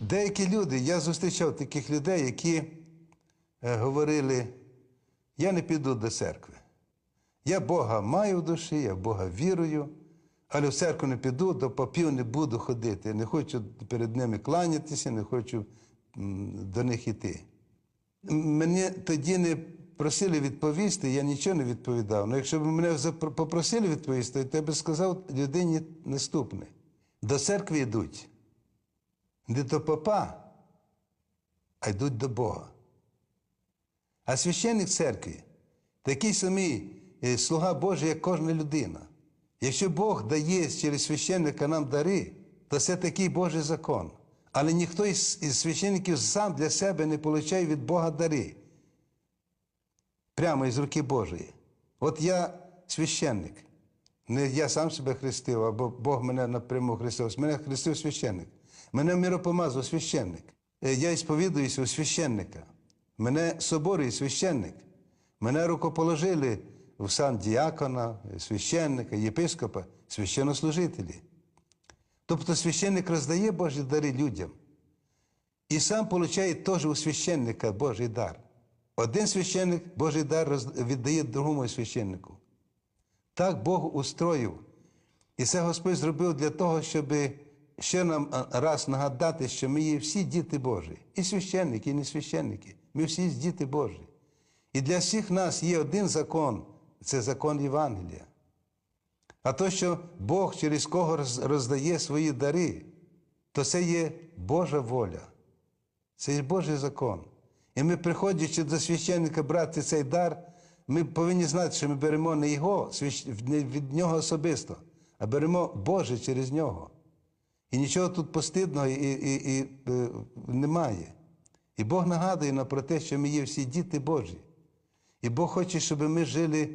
Деякі люди, я зустрічав таких людей, які е, говорили: я не піду до церкви. Я Бога маю в душі, я Бога вірую, але в церкву не піду, до попів не буду ходити. Не хочу перед ними кланятися, не хочу до них йти. Мені тоді не просили відповісти, я нічого не відповідав. Ну, якщо б мене попросили відповісти, то я би сказав людині наступне: до церкви йдуть не до попа, а йдуть до Бога. А священник церкви такий самий е, слуга Божий, як кожна людина. Якщо Бог дає через священника нам дари, то це такий Божий закон. Але ніхто із, священників сам для себе не отримує від Бога дари. Прямо із руки Божої. От я священник. Не я сам себе хрестив, або Бог мене напряму хрестив. Мене хрестив священник. Мене миропомазав священник. Е, Я сповідуюся у священника. Мене соборує священник. Мене рукоположили в сан діакона, священника, єпископа, священнослужителі. Тобто священник роздає Божі дари людям. І сам получає теж у священника Божий дар. Один священник Божий дар віддає другому священнику. Так Бог устроїв. І це Господь зробив для того, щоб ще нам раз нагадати, що ми є всі діти Божі. І священники, і не священники. Ми всі діти Божі. І для всіх нас є один закон це закон Євангелія. А то, що Бог через кого роздає свої дари, то це є Божа воля. Це є Божий закон. І ми, приходячи до священника брати цей дар, ми повинні знати, що ми беремо не його, не від нього особисто, а беремо Боже через нього. І нічого тут постидного і, і, і, е, немає. І Бог нагадує нам про те, що ми є всі діти Божі. І Бог хоче, щоб ми жили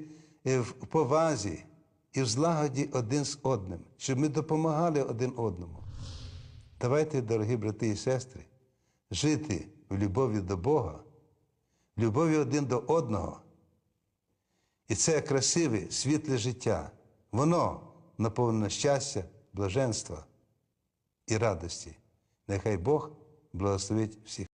е, в повазі і в злагоді один з одним, щоб ми допомагали один одному. Давайте, дорогі брати і сестри, жити в любові до Бога, в любові один до одного. І це красиве, світле життя. Воно наповнене щастя, блаженства і радості. Нехай Бог благословить всіх.